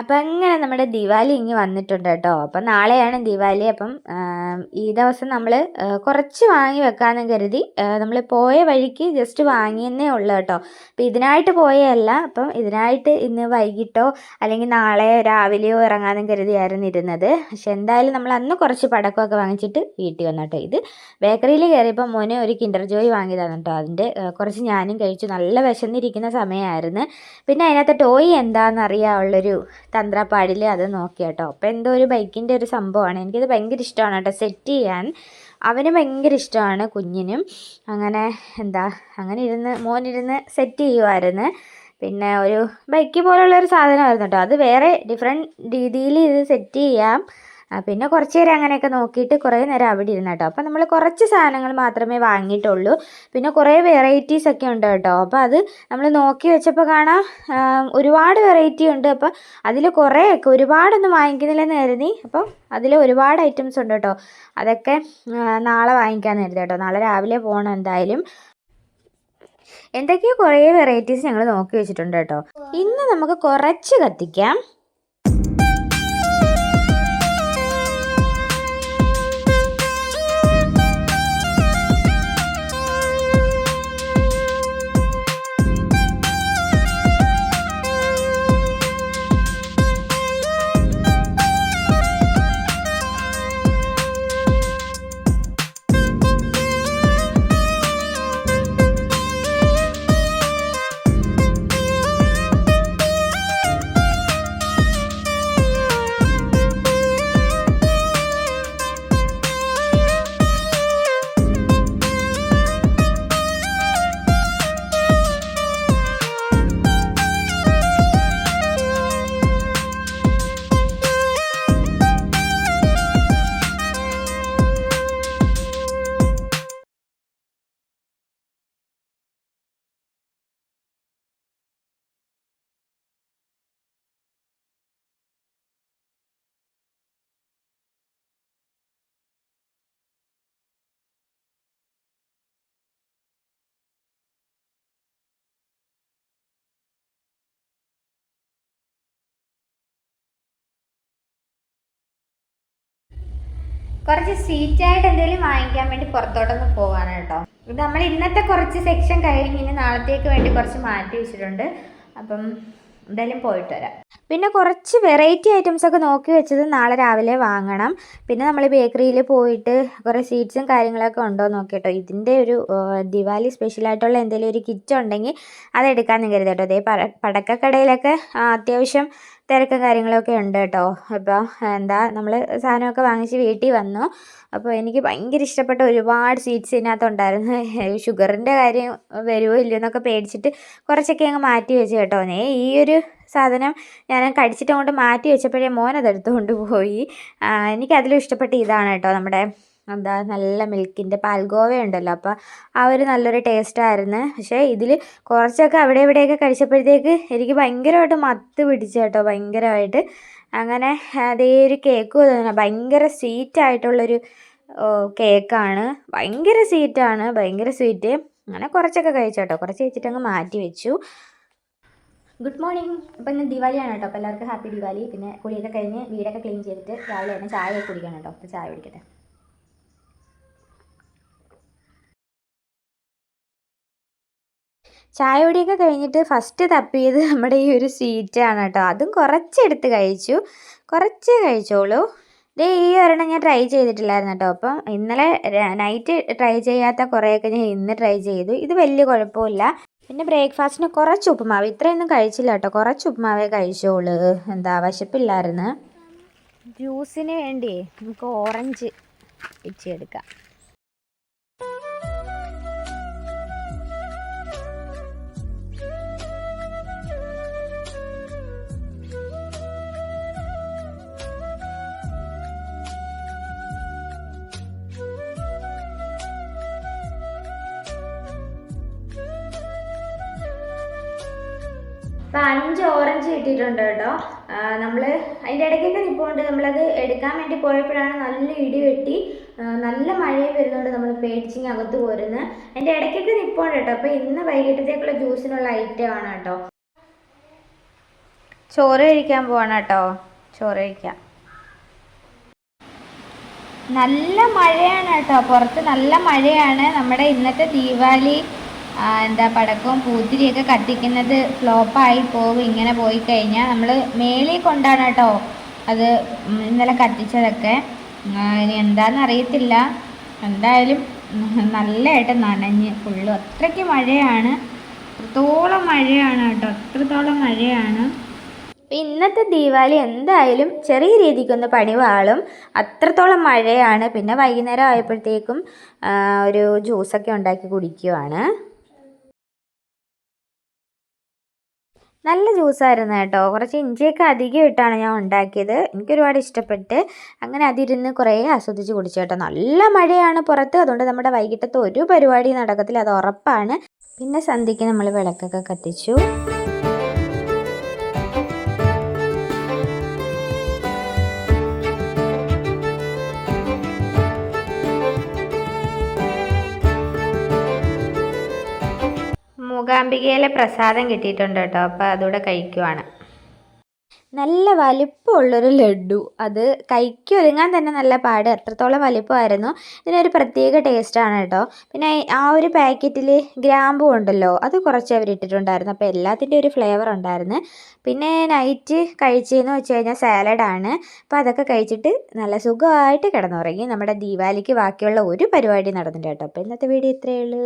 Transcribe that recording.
അപ്പം അങ്ങനെ നമ്മുടെ ദിവാലി ഇങ്ങ് വന്നിട്ടുണ്ട് കേട്ടോ. അപ്പം നാളെയാണ് ദിവാലി. അപ്പം ഈ ദിവസം നമ്മൾ കുറച്ച് വാങ്ങി വെക്കാമെന്ന് കരുതി നമ്മൾ പോയ വഴിക്ക് ജസ്റ്റ് വാങ്ങിയെന്നേ ഉള്ളൂ കേട്ടോ. അപ്പം ഇതിനായിട്ട് പോയതല്ല. അപ്പം ഇതിനായിട്ട് ഇന്ന് വൈകിട്ടോ അല്ലെങ്കിൽ നാളെ രാവിലെയോ ഇറങ്ങാമെന്ന് കരുതിയായിരുന്നു ഇരുന്നത്. പക്ഷെ എന്തായാലും നമ്മൾ അന്ന് കുറച്ച് പടക്കമൊക്കെ വാങ്ങിച്ചിട്ട് വീട്ടിൽ വന്നു കേട്ടോ ഇത്. ബേക്കറിയിൽ കയറിയപ്പോൾ മോനെ ഒരു കിൻഡർ ജോയ് വാങ്ങിയതാണ് കേട്ടോ. അതിന്റെ കുറച്ച് ഞാനും കഴിച്ചു. നല്ല വിശന്നിരിക്കുന്ന സമയമായിരുന്നു. പിന്നെ അതിനകത്ത് ടോയ് എന്താണെന്ന് അറിയാനുള്ളൊരു തന്ത്രപ്പാടിൽ അത് നോക്കി കേട്ടോ അപ്പോൾ എന്തോ ഒരു ബൈക്കിന്റെ ഒരു സംഭവമാണ്. എനിക്കത് ഭയങ്കര ഇഷ്ടമാണ് കേട്ടോ. സെറ്റ് ചെയ്യാൻ അവന് ഭയങ്കര ഇഷ്ടമാണ് കുഞ്ഞിനും. അങ്ങനെ എന്താ അങ്ങനെ ഇരുന്ന് മോനിരുന്ന് സെറ്റ് ചെയ്യുമായിരുന്നു പിന്നെ ഒരു ബൈക്ക് പോലുള്ള ഒരു സാധനമായിരുന്നു കേട്ടോ. അത് വേറെ ഡിഫറെന്റ് രീതിയിൽ ഇത് സെറ്റ് ചെയ്യാം. പിന്നെ കുറച്ച് നേരം അങ്ങനെയൊക്കെ നോക്കിയിട്ട് കുറേ നേരം അവിടെ ഇരുന്ന കേട്ടോ. അപ്പോൾ നമ്മൾ കുറച്ച് സാധനങ്ങൾ മാത്രമേ വാങ്ങിയിട്ടുള്ളൂ. പിന്നെ കുറേ വെറൈറ്റീസ് ഒക്കെ ഉണ്ട് കേട്ടോ. അപ്പോൾ അത് നമ്മൾ നോക്കി വെച്ചപ്പോൾ കാണാം ഒരുപാട് വെറൈറ്റി ഉണ്ട്. അപ്പോൾ അതിൽ കുറേയൊക്കെ ഒരുപാടൊന്നും വാങ്ങിക്കുന്നില്ലെന്ന് കരുതി. അപ്പോൾ അതിൽ ഒരുപാട് ഐറ്റംസ് ഉണ്ട് കേട്ടോ. അതൊക്കെ നാളെ വാങ്ങിക്കാമെന്ന് കരുതി കേട്ടോ. നാളെ രാവിലെ പോകണം എന്തായാലും. എന്തൊക്കെയോ കുറേ വെറൈറ്റീസ് ഞങ്ങൾ നോക്കി വെച്ചിട്ടുണ്ട് കേട്ടോ. ഇന്ന് നമുക്ക് കുറച്ച് കത്തിക്കാം. കുറച്ച് സ്വീറ്റായിട്ട് എന്തെങ്കിലും വാങ്ങിക്കാൻ വേണ്ടി പുറത്തോട്ടൊന്ന് പോവാണ് കേട്ടോ. ഇത് നമ്മൾ ഇന്നത്തെ കുറച്ച് സെക്ഷൻ കഴിഞ്ഞ് ഇനി നാളത്തേക്ക് വേണ്ടി കുറച്ച് മാറ്റി വെച്ചിട്ടുണ്ട്. അപ്പം എന്തായാലും പോയിട്ട് വരാം. പിന്നെ കുറച്ച് വെറൈറ്റി ഐറ്റംസ് ഒക്കെ നോക്കി വെച്ചത് നാളെ രാവിലെ വാങ്ങണം. പിന്നെ നമ്മൾ ബേക്കറിയിൽ പോയിട്ട് കുറേ സ്വീറ്റ്സും കാര്യങ്ങളൊക്കെ ഉണ്ടോ നോക്കിയിട്ടോ ഇതിന്റെ ഒരു ദിവാലി സ്പെഷ്യലായിട്ടുള്ള എന്തെങ്കിലും ഒരു കിറ്റ് ഉണ്ടെങ്കിൽ അതെടുക്കാമെന്ന് കരുതട്ടോ അതേ പടക്കക്കടയിലൊക്കെ അത്യാവശ്യം തിരക്കും കാര്യങ്ങളൊക്കെ ഉണ്ട് കേട്ടോ. അപ്പോൾ എന്താ നമ്മൾ സാധനമൊക്കെ വാങ്ങിച്ച് വീട്ടിൽ വന്നു. അപ്പോൾ എനിക്ക് ഭയങ്കര ഇഷ്ടപ്പെട്ട ഒരുപാട് സ്വീറ്റ്സ് ഇതിനകത്ത് ഉണ്ടായിരുന്നു ഷുഗറിന്റെ കാര്യം വരുമോ ഇല്ലയോ എന്നൊക്കെ പേടിച്ചിട്ട് കുറച്ചൊക്കെ അങ്ങ് മാറ്റി വെച്ച് കേട്ടോ. നേ ഈ ഒരു സാധനം ഞാൻ കടിച്ചിട്ട് അങ്ങോട്ട് മാറ്റി വെച്ചപ്പോഴേ മോൻ അതെടുത്തുകൊണ്ട് പോയി. എനിക്കതിലും ഇഷ്ടപ്പെട്ട ഇതാണ് കേട്ടോ നമ്മുടെ എന്താ നല്ല മിൽക്കിന്റെ പാൽഗോവ ഉണ്ടല്ലോ അപ്പോൾ ആ ഒരു നല്ലൊരു ടേസ്റ്റായിരുന്നു. പക്ഷേ ഇതിൽ കുറച്ചൊക്കെ അവിടെ ഇവിടെയൊക്കെ കഴിച്ചപ്പോഴത്തേക്ക് എനിക്ക് ഭയങ്കരമായിട്ട് മത്ത് പിടിച്ചു കേട്ടോ ഭയങ്കരമായിട്ട്. അങ്ങനെ അതേ ഒരു കേക്കും ഭയങ്കര സ്വീറ്റ് ആയിട്ടുള്ളൊരു കേക്കാണ്. ഭയങ്കര സ്വീറ്റാണ് ഭയങ്കര സ്വീറ്റ്. അങ്ങനെ കുറച്ചൊക്കെ കഴിച്ചു കേട്ടോ. കുറച്ച് കഴിച്ചിട്ട് അങ്ങ് മാറ്റി വെച്ചു. Good morning. അപ്പോൾ ഇന്ന് ദിവാലിയാണ് കേട്ടോ. അപ്പോൾ എല്ലാവർക്കും ഹാപ്പി ദിവാലി. പിന്നെ കുളിയൊക്കെ കഴിഞ്ഞ് വീടൊക്കെ ക്ലീൻ ചെയ്തിട്ട് രാവിലെ തന്നെ ചായ കുടിക്കണം കേട്ടോ. അപ്പോൾ ചായ കുടിക്കട്ടെ. ചായ കുടിയൊക്കെ കഴിഞ്ഞിട്ട് ഫസ്റ്റ് തപ്പിയത് നമ്മുടെ ഈ ഒരു സ്വീറ്റാണ് കേട്ടോ. അതും കുറച്ചെടുത്ത് കഴിച്ചു. കുറച്ചേ കഴിച്ചോളൂ. ദേ ഈ ഒരെണ്ണം ഞാൻ ട്രൈ ചെയ്തിട്ടില്ലായിരുന്നു കേട്ടോ. അപ്പം ഇന്നലെ നൈറ്റ് ട്രൈ ചെയ്യാത്ത കുറേയൊക്കെ ഞാൻ ഇന്ന് ട്രൈ ചെയ്തു. ഇത് വലിയ കുഴപ്പമില്ല. പിന്നെ ബ്രേക്ക്ഫാസ്റ്റിന് കുറച്ച് ഉപ്പുമാവ്. ഇത്രയൊന്നും കഴിച്ചില്ല കേട്ടോ. കുറച്ച് ഉപ്പുമാവേ കഴിച്ചോളൂ. എന്താ വിശപ്പില്ലായിരുന്നു. ജ്യൂസിന് വേണ്ടി നമുക്ക് ഓറഞ്ച് വെച്ചെടുക്കാം അപ്പം അഞ്ച് ഓറഞ്ച് കിട്ടിയിട്ടുണ്ട് കേട്ടോ. നമ്മൾ അതിന്റെ ഇടയ്ക്കൊക്കെ നിൽപ്പുണ്ട് നമ്മളത് എടുക്കാൻ വേണ്ടി പോയപ്പോഴാണ് നല്ല ഇടി വെട്ടി നല്ല മഴയും വരുന്നതുകൊണ്ട് നമ്മൾ പേടിച്ചിങ് അകത്ത് പോരുന്നത് അതിന്റെ ഇടയ്ക്കൊക്കെ നിൽപ്പുണ്ട് കേട്ടോ. അപ്പോൾ ഇന്ന് വൈകിട്ടത്തേക്കുള്ള ജ്യൂസിനുള്ള ഐറ്റം ആണ് കേട്ടോ. ചോറ് കഴിക്കാൻ പോവാണ് കേട്ടോ. ചോറ് കഴിക്കാം. നല്ല മഴയാണ് കേട്ടോ. പുറത്ത് നല്ല മഴയാണ്. നമ്മുടെ ഇന്നത്തെ ദീപാവലി എന്താ പടക്കവും പൂത്തിരിയൊക്കെ കത്തിക്കുന്നത് ഫ്ലോപ്പായി പോകും. ഇങ്ങനെ പോയി കഴിഞ്ഞാൽ നമ്മൾ മേളിൽ കൊണ്ടാണ് കേട്ടോ അത് ഇന്നലെ കത്തിച്ചതൊക്കെ. ഇനി എന്താണെന്ന് അറിയത്തില്ല. എന്തായാലും നല്ലതായിട്ട് നനഞ്ഞ് ഫുള്ള്. അത്രയ്ക്ക് മഴയാണ്. അത്രത്തോളം മഴയാണ് കേട്ടോ. അത്രത്തോളം മഴയാണ്. അപ്പം ഇന്നത്തെ ദീപാവലി എന്തായാലും ചെറിയ രീതിക്കൊന്ന് പണി വാളും അത്രത്തോളം മഴയാണ്. പിന്നെ വൈകുന്നേരം ആയപ്പോഴത്തേക്കും ഒരു ജ്യൂസൊക്കെ ഉണ്ടാക്കി കുടിക്കുവാണ്. നല്ല ജ്യൂസായിരുന്നു കേട്ടോ. കുറച്ച് ഇഞ്ചിയൊക്കെ അധികം ഇട്ടാണ് ഞാൻ ഉണ്ടാക്കിയത്. എനിക്കൊരുപാട് ഇഷ്ടപ്പെട്ട് അങ്ങനെ അതിരുന്ന് കുറേ ആസ്വദിച്ച് കുടിച്ചു കേട്ടോ. നല്ല മഴയാണ് പുറത്ത്. അതുകൊണ്ട് നമ്മുടെ വൈകിട്ടത്തെ ഒരു പരിപാടി നടക്കത്തില്ല. അത് ഉറപ്പാണ്. പിന്നെ സന്ധ്യയ്ക്ക് നമ്മൾ വിളക്കൊക്കെ കത്തിച്ചു. മൂകാംബികയിലെ പ്രസാദം കിട്ടിയിട്ടുണ്ട് കേട്ടോ. അപ്പോൾ അതുകൂടെ കഴിക്കുവാണ്. നല്ല വലിപ്പമുള്ളൊരു ലഡു അത് കൈക്ക് ഒരുങ്ങാൻ തന്നെ നല്ല പാട്. അത്രത്തോളം വലിപ്പമായിരുന്നു. ഇതിനൊരു പ്രത്യേക ടേസ്റ്റാണ് കേട്ടോ. പിന്നെ ആ ഒരു പാക്കറ്റിൽ ഗ്രാമ്പു ഉണ്ടല്ലോ. അത് കുറച്ച് അവർ ഇട്ടിട്ടുണ്ടായിരുന്നു. അപ്പോൾ എല്ലാത്തിന്റെ ഒരു ഫ്ലേവർ ഉണ്ടായിരുന്നു. പിന്നെ നൈറ്റ് കഴിച്ചതെന്ന് വെച്ച് കഴിഞ്ഞാൽ സാലഡാണ് അപ്പോൾ അതൊക്കെ കഴിച്ചിട്ട് നല്ല സുഖമായിട്ട് കിടന്നുറങ്ങി. നമ്മുടെ ദീപാവലിക്ക് ബാക്കിയുള്ള ഒരു പരിപാടി നടന്നിട്ടുണ്ട് കേട്ടോ. അപ്പോൾ ഇന്നത്തെ വീഡിയോ ഇത്രയേ ഉള്ളൂ.